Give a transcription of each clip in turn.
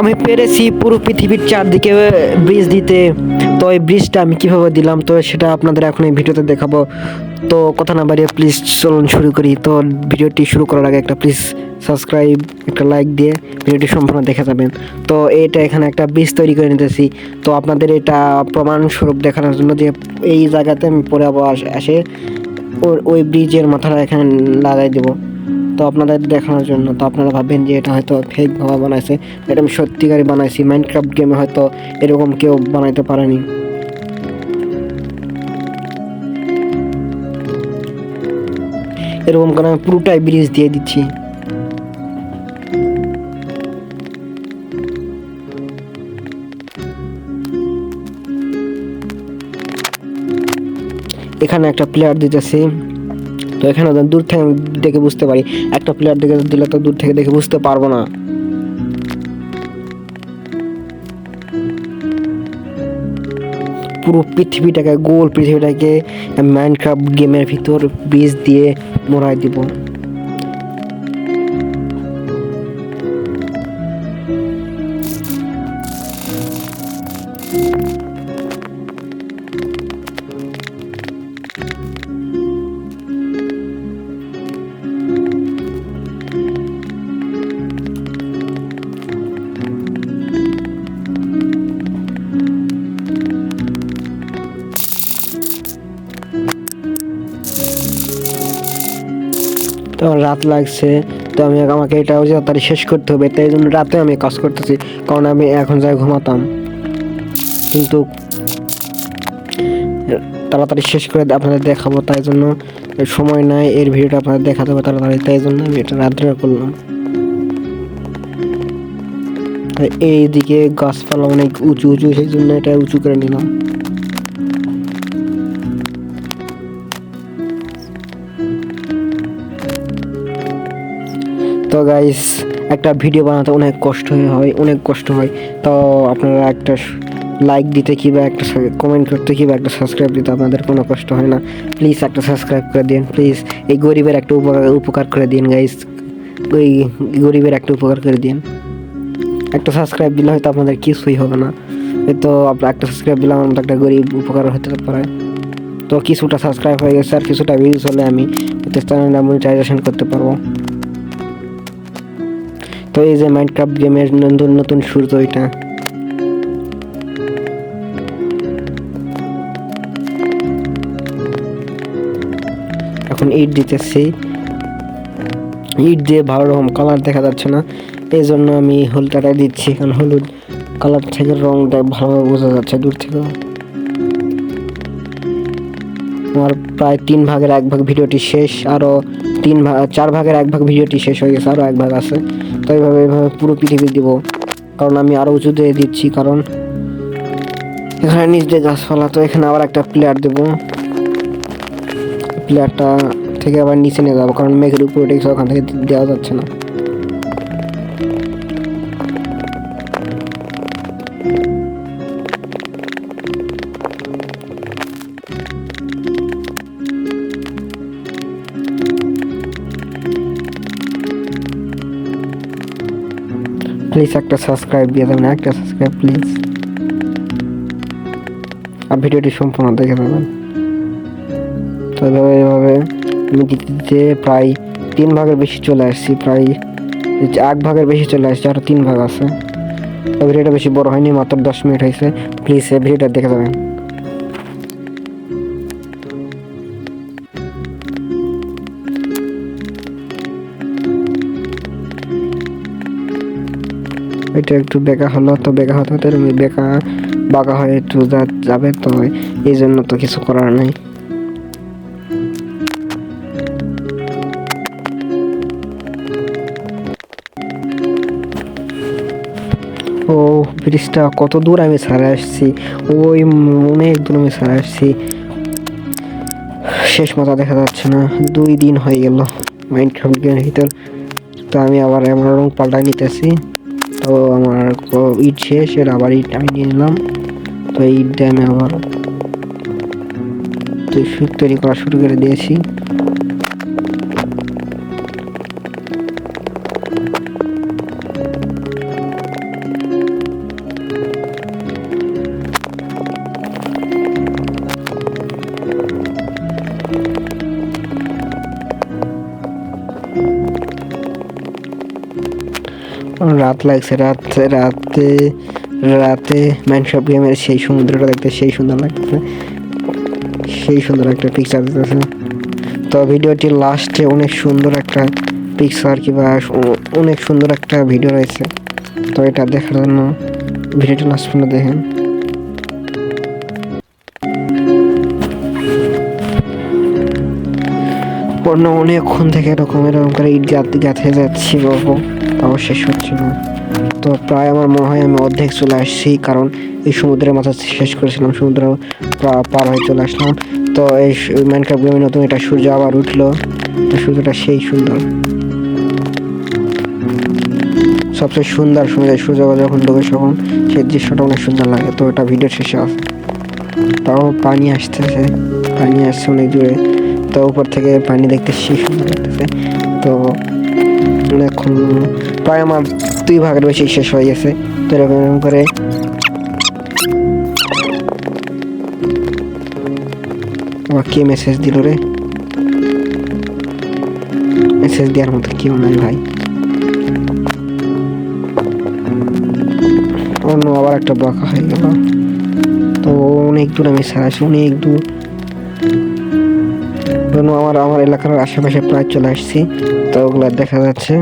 আমি পেরেছি পুরো পৃথিবীর চারদিকে ব্রিজ দিতে। তো এই ব্রিজটা আমি কীভাবে দিলাম? তো সেটা আপনাদের এখন এই ভিডিওতে দেখাবো। তো কথা না বাড়িয়ে প্লিজ চলুন শুরু করি। তো ভিডিওটি শুরু করার আগে একটা প্লিজ সাবস্ক্রাইব একটা লাইক দিয়ে ভিডিওটি সম্পূর্ণ দেখে যাবেন। তো এটা এখানে একটা ব্রিজ তৈরি করে নিতেছি। তো আপনাদের এটা প্রমাণস্বরূপ দেখানোর জন্য যে এই জায়গাতে আমি পরে আবার আসে ওই ব্রিজের মাথাটা এখানে লাগাই দেবো। তো আপনাদের দেখানোর জন্য। তো আপনারা ভাববেন যে এটা হয়তো ফেক ভাবে বানাইছে। এটা আমি সত্যিকারই বানাইছি। মাইনক্রাফট গেমে হয়তো এরকম কেউ বানাইতে পারেনি। এরকম করে আমি পুরোটাই ব্রিজ দিয়ে দিচ্ছি। এখানে একটা প্লেয়ার দিতেছি। তো এখানে দূর থেকে আমি দেখে বুঝতে পারি। একটা প্লেয়ার দেখে দিলে তো দূর থেকে দেখে বুঝতে পারব না। পুরো পৃথিবীটাকে, গোল পৃথিবীটাকে মাইনক্রাফট গেমের ভিতর বীজ দিয়ে মোড়াই দিব। তো আমার রাত লাগছে, তো আমি আমাকে এটা তাড়াতাড়ি শেষ করতে হবে, তাই জন্য রাতে আমি কাজ করতেছি, কারণ আমি এখন যাই ঘুমাতাম। কিন্তু তাড়াতাড়ি শেষ করে আপনাদের দেখাবো, তাই জন্য সময় নাই, এর ভিডিওটা আপনাদের দেখাতে হবে তাড়াতাড়ি, তাই জন্য আমি এটা রাত্রে করলাম। এইদিকে গাছপালা অনেক উঁচু উঁচু, সেই জন্য এটা উঁচু করে নিলাম। তো গাইস একটা ভিডিও বানাতে অনেক কষ্ট হয় অনেক কষ্ট হয়। তো আপনারা একটা লাইক দিতে কিংবা একটা কমেন্ট করতে কিংবা একটা সাবস্ক্রাইব দিতে আপনাদের কোনো কষ্ট হয় না। প্লিজ একটা সাবস্ক্রাইব করে দিন প্লিজ এই গরিবের একটা উপকার উপকার করে দিন গাইস ওই গরিবের একটা উপকার করে দিন একটা সাবস্ক্রাইব দিলে হয়তো আপনাদের কিছুই হবে না। তো আপনার একটা সাবস্ক্রাইব দিলে আমার একটা গরিব উপকার হতে পারে। তো কিছুটা সাবস্ক্রাইব হয়ে গেছে, আর কিছুটা ভিউজ হলে আমি চ্যানেলটা মনিটাইজেশন করতে পারব। তো এই যে মাইনক্রাফট গেমের নতুন নতুন তো এটা। এখন ইট দিতেছি। ইট দিয়ে ভালো রকম কালার দেখা যাচ্ছে না। এই জন্য আমি হলুদটা দিচ্ছি, কারণ হলুদ কালার থেকে রংটা ভালোভাবে বোঝা যাচ্ছে দূর থেকে। আমার প্রায় তিন ভাগের এক ভাগ ভিডিওটি শেষ আরও তিন ভাগ চার ভাগের এক ভাগ ভিডিওটি শেষ হয়ে গেছে আরও এক ভাগ আছে। তো এইভাবে এইভাবে পুরো পৃথিবী দিব, কারণ আমি আরও উঁচু দিয়ে দিচ্ছি, কারণ এখানে নিচ দিয়ে গাছপালা, তো এখানে আবার একটা প্লেয়ার দেব। প্লেয়ারটা থেকে আবার নিচে নিয়ে যাব, কারণ মেঘের উপরে ওখান থেকে দেওয়া যাচ্ছে না। প্লিজ একটা সাবস্ক্রাইব দিয়ে দেবেন, একটা সাবস্ক্রাইব প্লিজ আর ভিডিওটি সম্পূর্ণ দেখে দেবেন তো এভাবে এভাবে আমি প্রায় তিন ভাগের বেশি চলে আসছি, প্রায় এক ভাগের বেশি চলে আসছে আরও তিন ভাগ আছে। ভিডিওটা বেশি বড় হয়নি, মাত্র দশ মিনিট হয়েছে। প্লিজ এই ভিডিওটা দেখে যাবেন এটা একটু বেকা হলো, তো বেকা হতে হতে এরকম বেকা বাঁকা হয়ে একটু যা- যাবে, তো এই জন্য তো কিছু করার নেই। ও, ব্রিজটা কত দূর আমি ছাড়ে আসছি। ওই অনেক দূর আমি ছাড়ে আসছি। শেষ মাথা দেখা যাচ্ছে না, দুই দিন হয়ে গেল মাইনক্রাফট গেমের ভিতর। তো আমি আবার আমার রং পাল্টাই নিতেছি। তো আমার ইট শেষ, এর আবার ইট আমি নিয়ে নিলাম। তো ইট আমি আবার তো সুদ তৈরি করা শুরু করে দিয়েছি। রাত লাগছে, রাতে রাতে রাতে মাইনশপ গেমের সেই সমুদ্রটা দেখতে সেই সুন্দর লাগতেছে। সেই সুন্দর একটা পিকচার দিতেছে। তো ভিডিওটির লাস্টে অনেক সুন্দর একটা পিকচার কিংবা অনেক সুন্দর একটা ভিডিও রয়েছে। তো এটা দেখার জন্য ভিডিওটি লাস্ট পর্যন্ত দেখেন। অন্য অনেকক্ষণ থেকে এরকম এরকম করে ইট গাঁথে যাচ্ছি বাবু তাও শেষ হচ্ছে না তো প্রায় আমার মনে হয় আমি অর্ধেক চলে আসছি, কারণ এই সমুদ্রের মাথা শেষ করেছিলাম, সমুদ্র পার হয়ে চলে আসলাম। তো এই মাইনক্রাফ্ট গেমে নতুন এটা সূর্য আবার উঠল। তো সূর্যটা সেই সুন্দর। সবচেয়ে সুন্দর সময় সূর্য যখন ডুবে, তখন সেই দৃশ্যটা অনেক সুন্দর লাগে। তো এটা ভিডিও শেষে আছে তাও পানি আসতেছে। পানি আসছে অনেক জোরে তো উপর থেকে পানি দেখতে সেই সুন্দর তো অনেকক্ষণ প্রায় আমার দুই ভাগের বেশি শেষ হয়ে গেছে। তো এরকম করে আবার কে মেসেজ দিল রে? মেসেজ দেওয়ার মতো কেউ নাই ভাই। অন্য আবার একটা বকা হয়ে গেল। তো অনেক দূর আমি সারাছি অনেক দূর। আমার আমার এলাকার আশেপাশে প্রায় চলে আসছি। তো ওগুলো দেখা যাচ্ছে।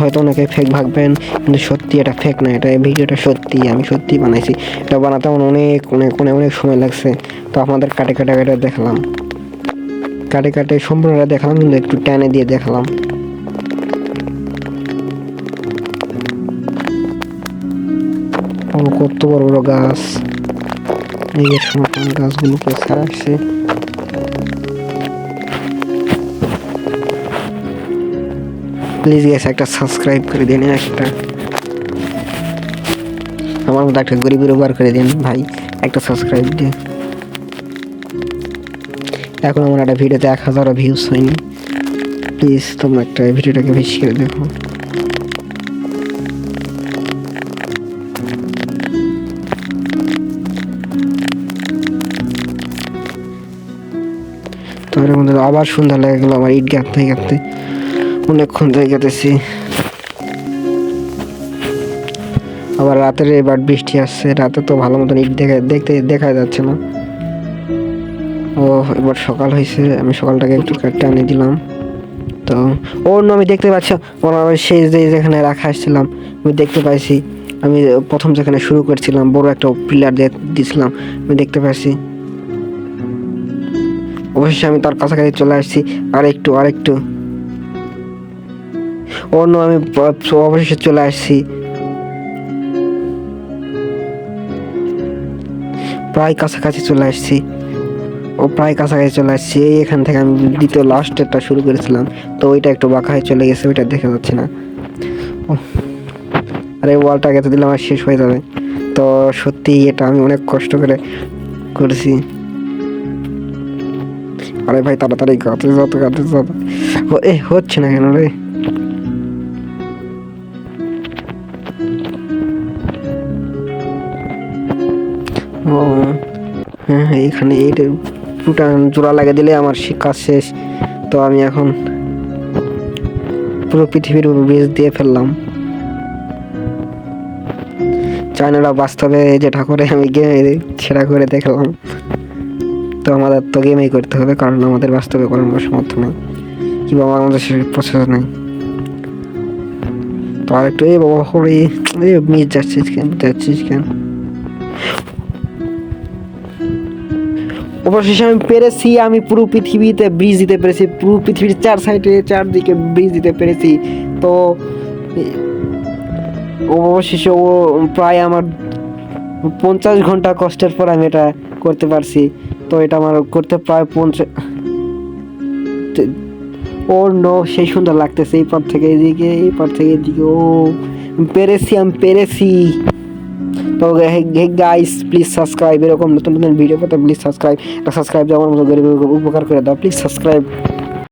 হয়তো অনেকে ফেক ভাববেন, কিন্তু সত্যি এটা ফেক না, এটা এই ভিডিওটা সত্যি, আমি সত্যি বানাইছি। এটা বানাতে আমার অনেক অনেক অনেক অনেক সময় লাগছে। তো আপনাদের কাটে কাটে কাটে দেখালাম। কাটে কাটে সম্পূর্ণটা দেখালাম, কিন্তু একটু টেনে দিয়ে দেখালাম। কত বড় বড় গাছ। এই গাছগুলোকে ছাড়া আসছে। প্লিজ গেস একটা সাবস্ক্রাইব করে দিন, একটা আমার মতো একটা গরিবের উপকার করে দিন, ভাই, একটা সাবস্ক্রাইব দিয়ে এখন আমার একটা ভিডিওতে এক হাজারও ভিউজ হয়নি। প্লিজ তোমরা একটা ভিডিওটাকে বেশি করে দেখো। তো এর মধ্যে আবার সুন্দর লেগে গেলো আমার ইট গাঁথতে গাঁথতে। অনেকক্ষণ ধরে গেতেছি। আবার রাতের এবার বৃষ্টি আসছে, রাতে তো ভালো মতন ইট দেখা দেখতে দেখা যাচ্ছে না। ও, এবার সকাল হয়েছে, আমি সকালটাকে একটু টানে দিলাম। তো, অন্য আমি দেখতে পাচ্ছি আমার সেই যে যেখানে রাখা আসছিলাম, আমি দেখতে পাইছি। আমি প্রথম যেখানে শুরু করছিলাম, বড় একটা পিলার দিয়ে দিছিলাম, আমি দেখতে পাচ্ছি অবশ্যই আমি তার কাছাকাছি চলে আসছি আর একটু আর একটু অন্য আমি অবশেষে চলে আসছি। প্রায় কাছাকাছি চলে আসছি। ও প্রায় কাছাকাছি চলে আসছি। এই এখান থেকে আমি দ্বিতীয় লাস্টেরটা শুরু করেছিলাম। তো ওইটা একটু বাঁকা হয়ে চলে গেছে, ওইটা দেখা যাচ্ছে না। আরে ওয়ালটা গেতে দিলে আমার শেষ হয়ে যাবে। তো সত্যি এটা আমি অনেক কষ্ট করে করেছি। আরে ভাই, তাড়াতাড়ি গাতে যত গাতে যত এ, হচ্ছে না কেন রে? হ্যাঁ হ্যাঁ, এখানে দুটা জোড়া লাগিয়ে দিলে আমার শি- কাজ শেষ। তো আমি এখন পুরো পৃথিবীর বীজ দিয়ে ফেললাম। চায়নারা বাস্তবে যেটা করে আমি গেমে সেটা করে দেখলাম। তো আমাদের তো গেমেই করতে হবে কারণ আমাদের বাস্তবে কোনো সামর্থ্য নেই কিংবা আমাদের সে প্রসেস নেই। তো আর একটু এই বাবা হরে এই মিস যাচ্ছিস কেন যাচ্ছিস কেন? অবশেষে আমি পেরেছি, আমি পুরো পৃথিবীতে ব্রিজ দিতে পেরেছি, পুরো পৃথিবীর চার সাইডে চারদিকে ব্রিজ দিতে পেরেছি। তো অবশেষে ও প্রায় আমার পঞ্চাশ ঘণ্টা কষ্টের পর আমি এটা করতে পারছি। তো এটা আমার করতে প্রায় পঞ্চাশ ও নো, সেই সুন্দর লাগতেছে, এই পর থেকে এদিকে, এই পর থেকে এদিকে, ও পেরেছি, আমি পেরেছি। তো গাইস প্লিজ সাবস্ক্রাইব এরকম নতুন নতুন ভিডিও পেতে প্লিজ সাবস্ক্রাইব একটা সাবস্ক্রাইব আমার মতো গরিবের উপকার করে দাও প্লিজ সাবস্ক্রাইব